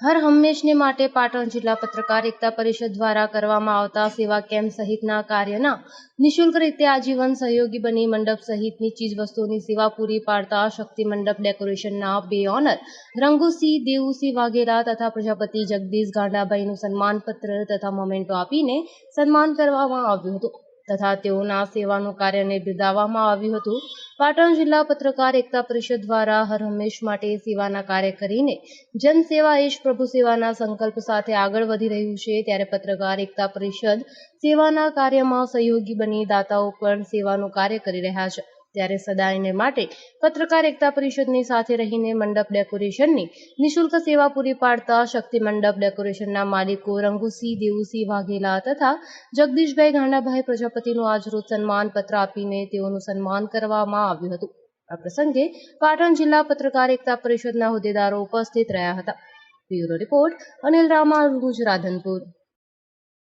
હંમેશને માટે પાટણ જિલ્લા પત્રકાર એકતા પરિષદ દ્વારા કરવામાં આવતા સેવા કેમ્પ સહિતના કાર્યના નિઃશુલ્ક રીતે આજીવન સહયોગી બની મંડપ સહિતની ચીજવસ્તુઓની સેવા પૂરી પાડતા શક્તિ મંડપ ડેકોરેશનના બે ઓનર રંગુસિંહ દેવુસિંહ વાઘેલા તથા પ્રજાપતિ જગદીશ ગાંડાભાઈનું સન્માનપત્ર તથા મોમેન્ટો આપીને સન્માન કરવામાં આવ્યું હતું. તથા તેઓના સેવાનું કાર્યને બિરદાવવામાં આવ્યું હતું. પાટણ જિલ્લા પત્રકાર એકતા પરિષદ દ્વારા હર હંમેશ માટે સેવાના કાર્ય કરીને જનસેવા એશ પ્રભુ સેવાના સંકલ્પ સાથે આગળ વધી રહ્યું છે. ત્યારે પત્રકાર એકતા પરિષદ સેવાના કાર્યમાં સહયોગી બની દાતાઓ પણ સેવાનું કાર્ય કરી રહ્યા છે. ત્યારે સદાયને માટે પત્રકાર એકતા પરિષદની સાથે રહીને મંડપ ડેકોરેશનની નિઃશુલ્ક સેવા પૂરી પાડતા શક્તિ મંડપ ડેકોરેશનના માલિકો રંગુસિંહ દેવુસિંહ વાઘેલા તથા જગદીશભાઈ ગાંડાભાઈ પ્રજાપતિનું આજરોજ સન્માન પત્ર આપીને તેઓનું સન્માન કરવામાં આવ્યું હતું. આ પ્રસંગે પાટણ જિલ્લા પત્રકાર એકતા પરિષદના હોદ્દેદારો ઉપસ્થિત રહ્યા હતા. Bureau report Anil Rama Radhanpur.